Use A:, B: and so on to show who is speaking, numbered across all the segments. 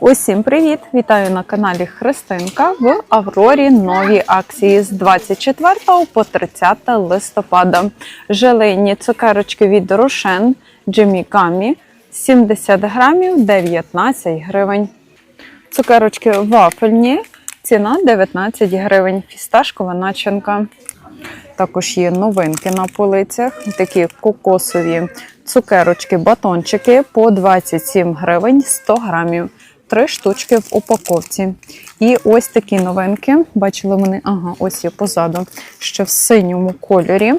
A: Усім привіт! Вітаю на каналі Христинка в Аврорі нові акції з 24 по 30 листопада. Желейні цукерочки від Рошен Джимі Гаммі 70 грамів 19 гривень. Цукерочки вафельні, ціна 19 гривень. Фісташкова начинка. Також є новинки на полицях, такі кокосові цукерочки, батончики по 27 гривень 100 грамів. Три штучки в упаковці. І ось такі новинки. Бачили вони, ага, ось є позаду. Ще в синьому кольорі.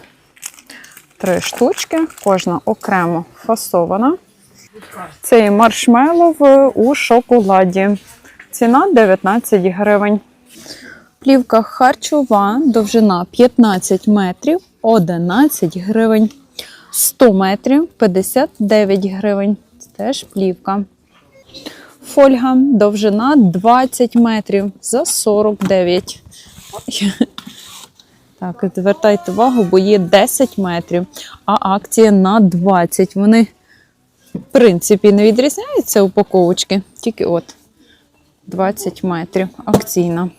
A: Три штучки, кожна окремо фасована. Це є маршмеллоу у шоколаді. Ціна 19 гривень. Плівка харчова, довжина 15 метрів, 11 гривень. 100 метрів 59 гривень. Це теж плівка. Фольга довжина 20 метрів за 49. Так, звертайте увагу, бо є 10 метрів, а акція на 20. Вони, в принципі, не відрізняються упаковочки, тільки от 20 метрів акційна.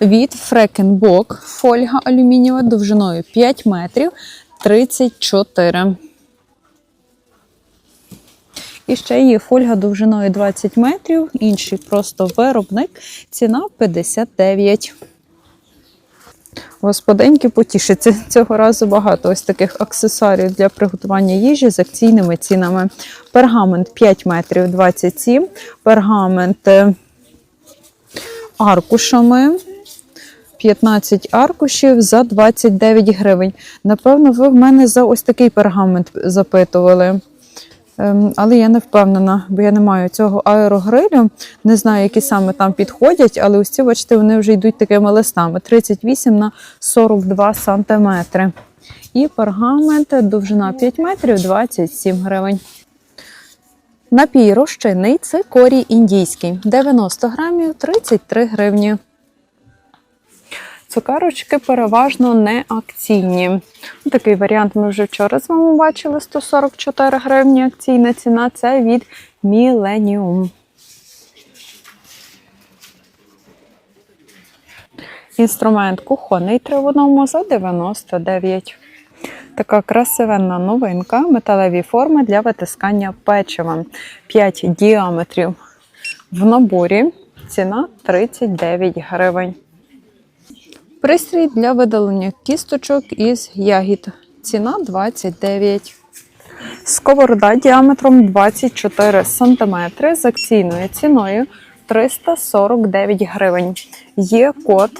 A: Від Фрекенбок фольга алюмінієва довжиною 5 метрів 34. І ще є фольга довжиною 20 метрів, інший просто виробник. Ціна 59. Господинки потішаться. Цього разу багато ось таких аксесуарів для приготування їжі з акційними цінами. Пергамент 5 метрів 27, пергамент е, аркушами. 15 аркушів за 29 гривень. Напевно, ви в мене за ось такий пергамент запитували. Ем, Але я не впевнена, бо я не маю цього аерогрилю. Не знаю, які саме там підходять, але ось ці, бачите, вони вже йдуть такими листами: 38 на 42 сантиметри. І пергамент довжина 5 метрів 27 гривень. Напій розчинний це корій індійський. 90 грамів 33 гривні. Цукерочки переважно не акційні. Такий варіант ми вже вчора з вами бачили 144 гривні. Акційна ціна це від Millennium. Інструмент кухонний три за 99. Така красивенна новинка. Металеві форми для витискання печива. 5 діаметрів в наборі. Ціна 39 гривень. Пристрій для видалення кісточок із ягід. Ціна 29. Сковорода діаметром 24 см з акційною ціною 349 гривень. Є код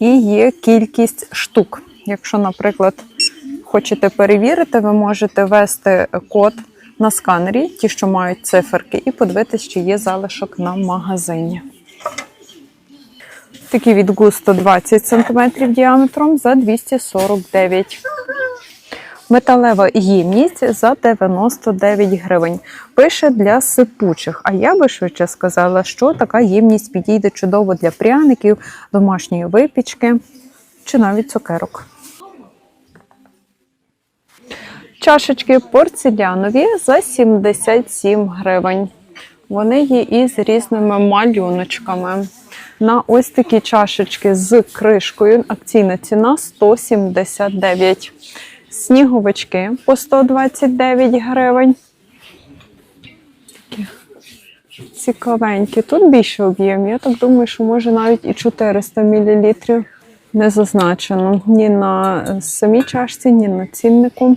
A: і є кількість штук. Якщо, наприклад, хочете перевірити, ви можете ввести код на сканері, ті, що мають циферки, і подивитися, чи є залишок на магазині. Такі від густо 20 см діаметром за 249. Металева ємність за 99 гривень. Пише для сипучих. А я би швидше сказала, що така ємність підійде чудово для пряників, домашньої випічки чи навіть цукерок. Чашечки порцелянові за 77 гривень. Вони є із різними малюночками. На ось такі чашечки з кришкою. Акційна ціна 179. Сніговички по 129 гривень. Такі цікавенькі. Тут більше об'єм. Я так думаю, що може навіть і 400 мл не зазначено. Ні на самій чашці, ні на ціннику.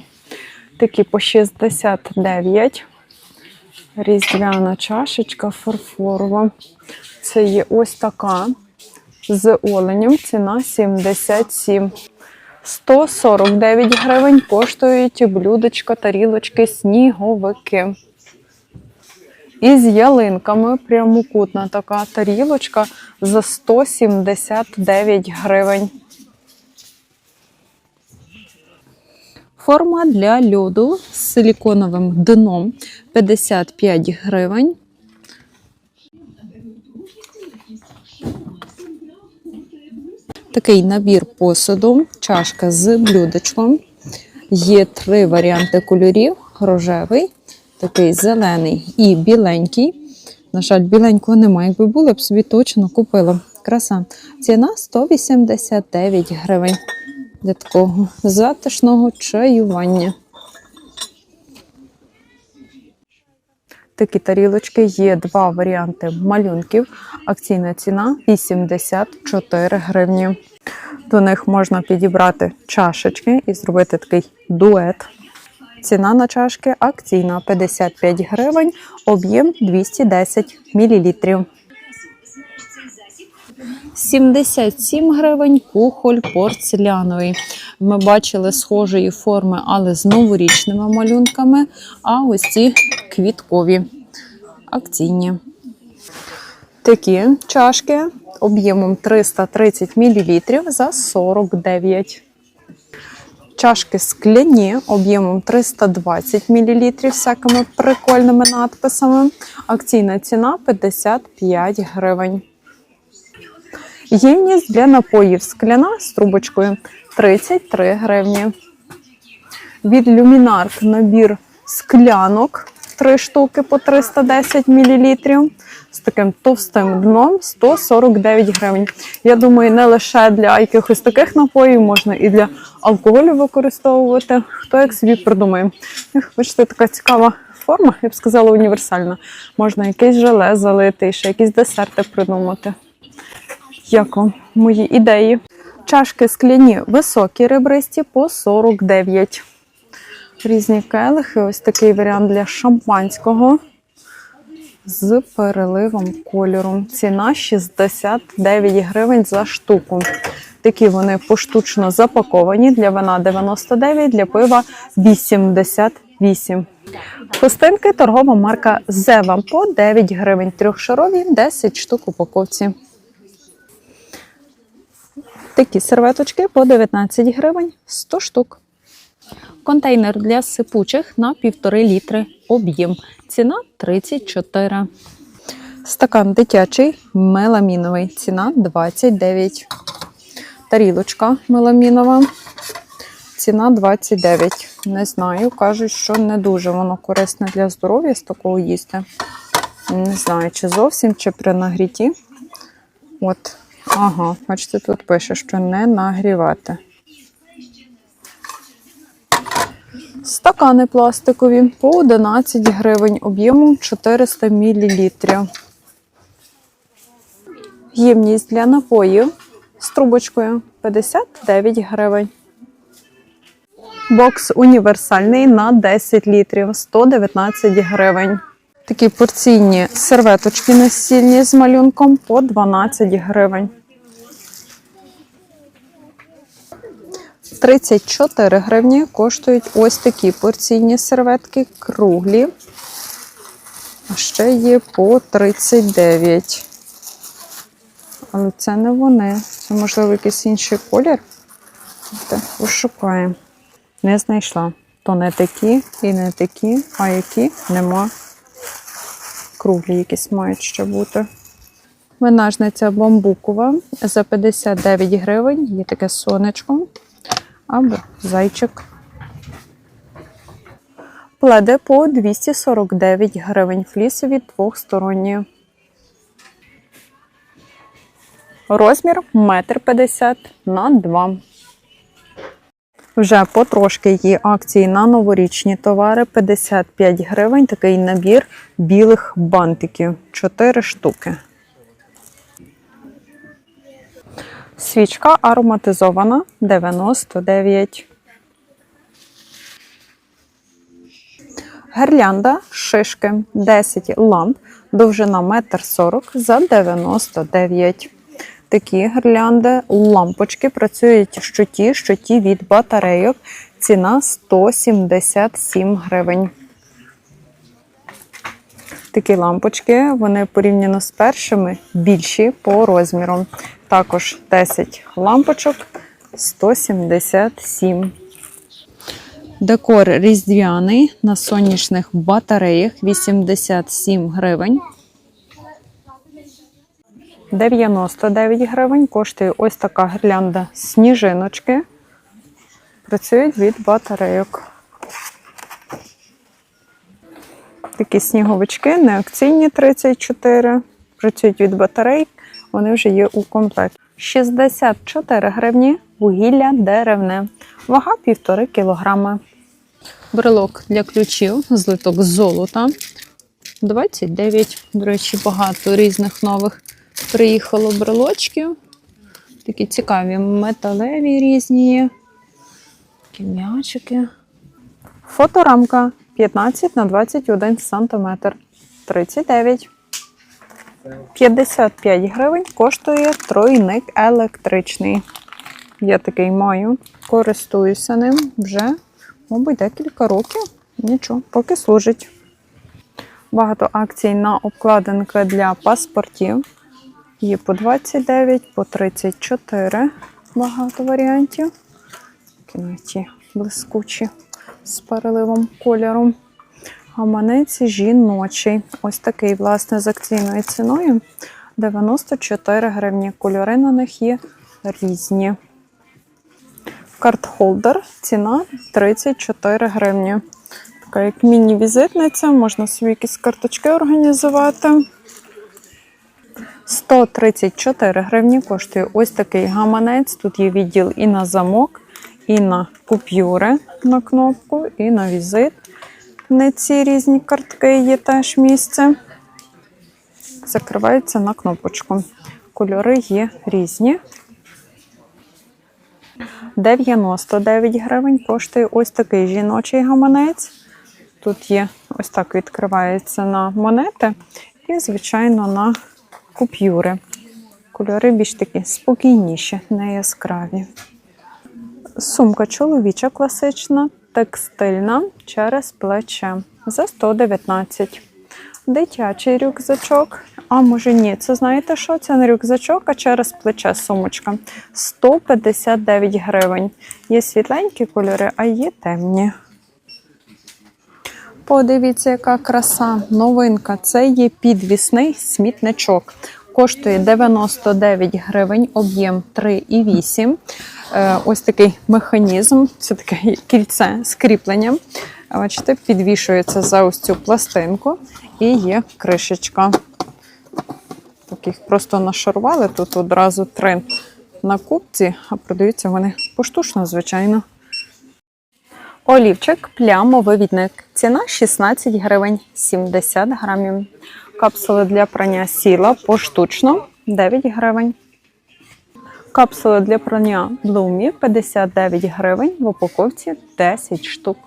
A: Такі по 69. Різдвяна чашечка фарфорова. Це є ось така з оленем. Ціна 77. 149 гривень коштують блюдечка, тарілочки, сніговики. Із ялинками прямокутна така тарілочка за 179 гривень. Форма для льоду з силіконовим дном 55 гривень. Такий набір посуду, чашка з блюдечком. Є три варіанти кольорів: рожевий, такий зелений і біленький На жаль, біленького немає. Якби було, б собі точно купила. Краса. Ціна 189 гривень для такого затишного чаювання. Такі тарілочки є два варіанти малюнків. Акційна ціна 84 гривні. До них можна підібрати чашечки і зробити такий дует. Ціна на чашки акційна 55 гривень, об'єм 210 мл. 77 гривень кухоль порцеляновий. Ми бачили схожої форми, але з новорічними малюнками. А ось ці квіткові акційні. Такі чашки об'ємом 330 мл за 49. Чашки скляні об'ємом 320 мл всякими прикольними надписами. Акційна ціна 55 гривень. Ємність для напоїв скляна з трубочкою 33 гривні. Від Люмінарк набір склянок 3 штуки по 310 мл. З таким товстим дном 149 гривень. Я думаю, не лише для якихось таких напоїв, можна і для алкоголю використовувати. Хто як собі придумає. Бачите, така цікава форма, я б сказала, універсальна. Можна якесь желе залити, ще якісь десерти придумати. Як вам мої ідеї? Чашки скляні високі ребристі по 49. Різні келихи. Ось такий варіант для шампанського з переливом кольору. Ціна 69 гривень за штуку. Такі вони поштучно запаковані. Для вина 99, для пива 88. Хустинки торгова марка Зева по 9 гривень. Трьохшарові 10 штук упаковці. Такі серветочки по 19 гривень 100 штук. Контейнер для сипучих на 1,5 літри об'єм. Ціна 34. Стакан дитячий меламіновий. Ціна 29. Тарілочка меламінова. Ціна 29. Не знаю. Кажуть, що не дуже воно корисне для здоров'я з такого їсти. Не знаю, чи зовсім, чи при нагріті. От, ага, бачите, тут пише, що не нагрівати. Стакани пластикові по 11 гривень, об'ємом 400 мл. Ємність для напоїв з трубочкою 59 гривень. Бокс універсальний на 10 літрів 119 гривень. Такі порційні серветочки настільні з малюнком по 12 гривень. 34 гривні коштують ось такі порційні серветки, круглі. А ще є по 39. Але це не вони. Це, можливо, якийсь інший колір. Так, пошукаємо. Не знайшла. То не такі і не такі, а які нема. Круглі якісь мають ще бути. Винажниця бамбукова за 59 гривень. Є таке сонечко або зайчик. Пледи по 249 гривень. Флісові двохсторонні. Розмір 1,50 м на 2 Вже потрошки є акції на новорічні товари 55 гривень. Такий набір білих бантиків 4 штуки. Свічка ароматизована 99. Гірлянда шишки 10 ламп, довжина 1,40 м за 99. Такі гірлянди, лампочки працюють що ті, що ті від батарейок. Ціна 177 гривень. Такі лампочки, вони порівняно з першими більші по розміру. Також 10 лампочок 177. Декор різдвяний на сонячних батареях 87 гривень. 99 гривень коштує ось така гірлянда сніжиночки. Працюють від батарейок. Такі сніговички, неакційні 34, працюють від батарей, вони вже є у комплекті. 64 гривні вугілля деревне, вага 1,5 кг. Брелок для ключів, злиток з золота. 29. До речі, багато різних нових приїхало брелочків. Такі цікаві металеві різні. Такі м'ячики. Фоторамка 15 на 21 см. 39. 55 гривень коштує тройник електричний. Я такий маю, користуюся ним вже, мабуть, декілька років. Нічого, поки служить. Багато акцій на обкладинки для паспортів. Є по 29, по 34. Багато варіантів. Такі блискучі з переливом кольору. Гаманець жіночий. Ось такий, власне, з акційною ціною. 94 гривні. Кольори на них є різні. Карт-холдер. Ціна 34 гривні. Така як міні-візитниця, можна собі якісь карточки організувати. 134 гривні коштує ось такий гаманець. Тут є відділ і на замок, і на купюри на кнопку, і на візит. Не ці різні картки є теж місце. Закривається на кнопочку. Кольори є різні. 99 гривень коштує ось такий жіночий гаманець. Тут є ось так відкривається на монети і, звичайно, на купюри. Кольори більш такі спокійніші, не яскраві. Сумка чоловіча класична, текстильна через плече за 119. Дитячий рюкзачок. А може ні, це знаєте що? Це не рюкзачок, а через плече сумочка. 159 гривень. Є світленькі кольори, а є темні. Подивіться, яка краса. Новинка. Це є підвісний смітничок. Коштує 99 гривень, об'єм 3,8. Е, Ось такий механізм, це таке кільце з кріпленням. Бачите, підвішується за ось цю пластинку і є кришечка. Таких просто нашарували. Тут одразу три на купці, а продаються вони поштучно, звичайно. Олівчик, плямовивідник. Ціна 16 гривень 70 грамів. Капсули для прання сіла поштучно 9 гривень. Капсули для прання блумі 59 гривень, в упаковці 10 штук.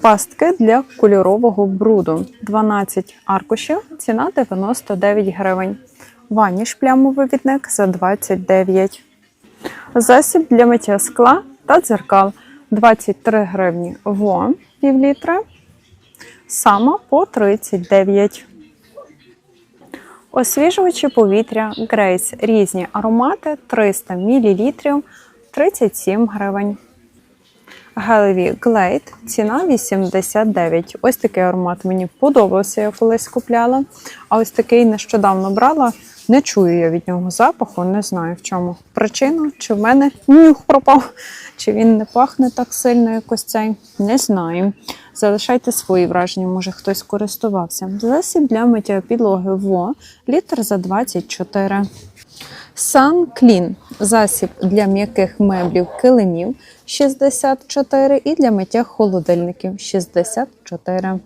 A: Пастки для кольорового бруду 12 аркушів, ціна 99 гривень. Ваніш плямовивідник за 29. Засіб для миття скла та дзеркал 23 гривні во пів літра. Сама по 39. Освіжувачі повітря Грейс різні аромати 300 мл 37 гривень. Гелеві Глейд ціна 89. Ось такий аромат мені подобався, я колись купляла. А ось такий нещодавно брала. Не чую я від нього запаху, не знаю в чому причина, чи в мене нюх пропав, чи він не пахне так сильно, якось цей. Не знаю. Залишайте свої враження, може хтось користувався. Засіб для миття підлоги ВО літр за 24. Sun Clean – засіб для м'яких меблів килимів 64 і для миття холодильників 64.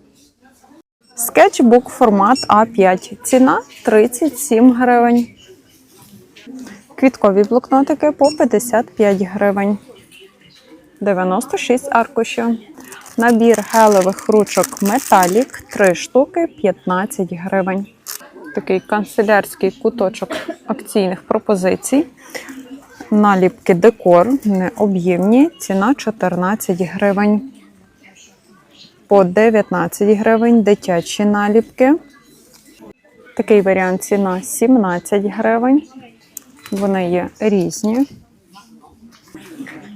A: Скетчбук формат А5. Ціна 37 гривень. Квіткові блокнотики по 55 гривень. 96 аркушів. Набір гелевих ручок Металік 3 штуки 15 гривень. Такий канцелярський куточок акційних пропозицій. Наліпки декор не об'ємні. Ціна 14 гривень. По 19 гривень дитячі наліпки. Такий варіант ціна 17 гривень. Вони є різні.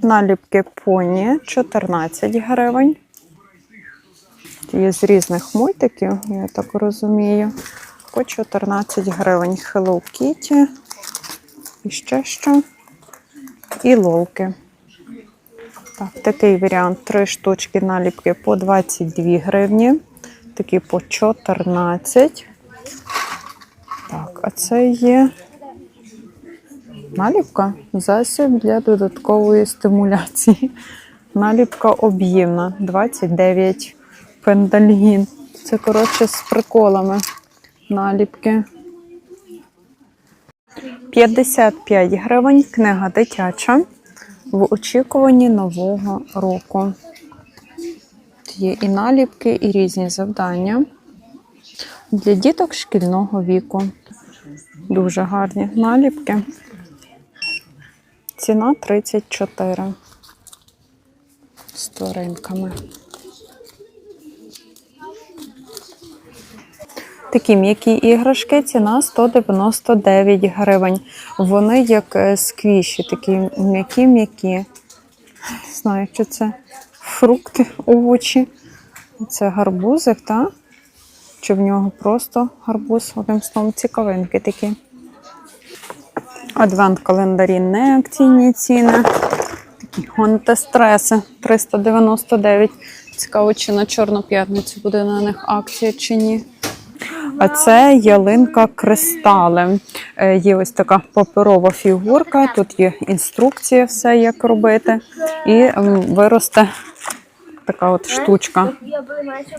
A: Наліпки поні 14 гривень. Є з різних мультиків, я так розумію. По 14 гривень Hello Kitty. І ще що. І лолки. Так, такий варіант: три штучки наліпки по 22 гривні. Такі по 14. Так, а це є наліпка. Засіб для додаткової стимуляції. Наліпка об'ємна 29 пендальгін. Це, коротше, з приколами. Наліпки. 55 гривень. Книга дитяча. В очікуванні нового року. Є і наліпки, і різні завдання для діток шкільного віку. Дуже гарні наліпки. Ціна 34 з тваринками. Такі м'які іграшки, ціна 199 гривень. Вони як е, сквіші, такі м'які-м'які. Не знаю, чи це фрукти, овочі. Це гарбузик, так? Чи в нього просто гарбуз? Одним словом, цікавинки такі. Адвент-календарі не акційні ціни. Такі антистреси 399. Цікаво, чи на Чорну п'ятницю буде на них акція чи ні. А це ялинка кристали. Е, Є ось така паперова фігурка. Тут є інструкція, все як робити. І виросте така от штучка.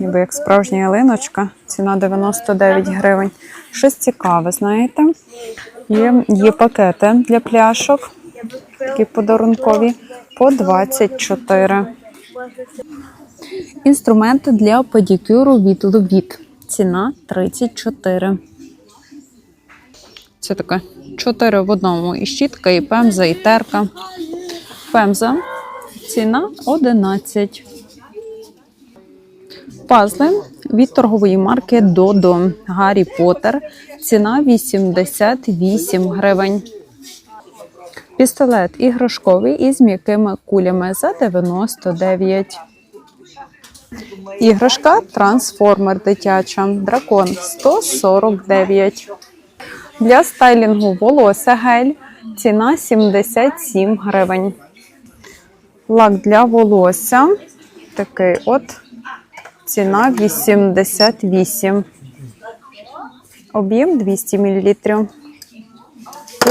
A: Ніби як справжня ялиночка. Ціна 99 гривень. Щось цікаве, знаєте. Є, є пакети для пляшок, такі подарункові, по 24. Інструменти для педикюру від Лубіт. Ціна 34. Це таке 4 в одному. І щітка, і пемза, і терка. Пемза. Ціна 11. Пазли від торгової марки Додо Гаррі Поттер. Ціна 88 гривень. Пістолет іграшковий із м'якими кулями за 99. Іграшка трансформер дитяча. Дракон 149. Для стайлінгу волосся гель. Ціна 77 гривень. Лак для волосся. Такий от. Ціна 88. Об'єм 200 мл.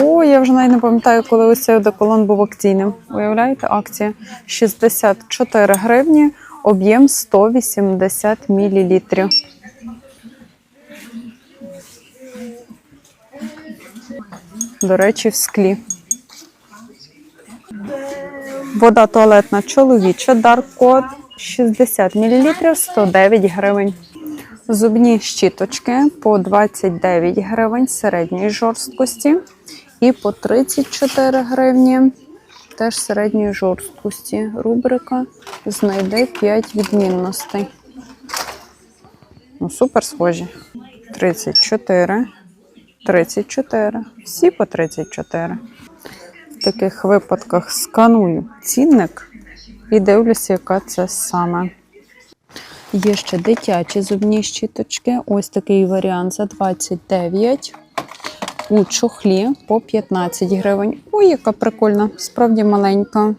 A: О, я вже навіть не пам'ятаю, коли ось цей одеколон був акційним. Уявляєте, акція 64 гривні, об'єм 180 мл. До речі, в склі. Вода туалетна чоловіча Code 60 мл 109 гривень. Зубні щіточки по 29 гривень середньої жорсткості і по 34 гривні теж середньої жорсткості. Рубрика знайде 5 відмінностей. Ну, супер схожі. 34, 34. Всі по 34. В таких випадках сканую цінник і дивлюся, яка це саме. Є ще дитячі зубні щіточки. Ось такий варіант за 29. У чохлі по 15 гривень. Ой, яка прикольна, справді маленька.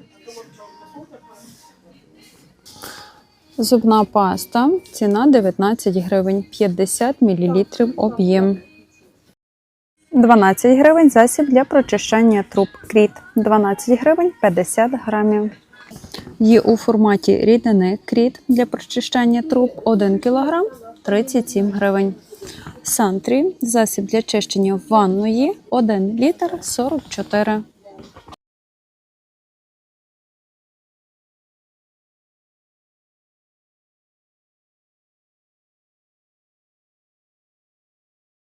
A: Зубна паста. Ціна 19 гривень, 50 мл об'єм. 12 гривень засіб для прочищання труб кріт. 12 гривень 50 грамів. Є у форматі рідини кріт для прочищання труб 1 кг 37 гривень. Сантрі. Засіб для чищення ванної. 1 літр 44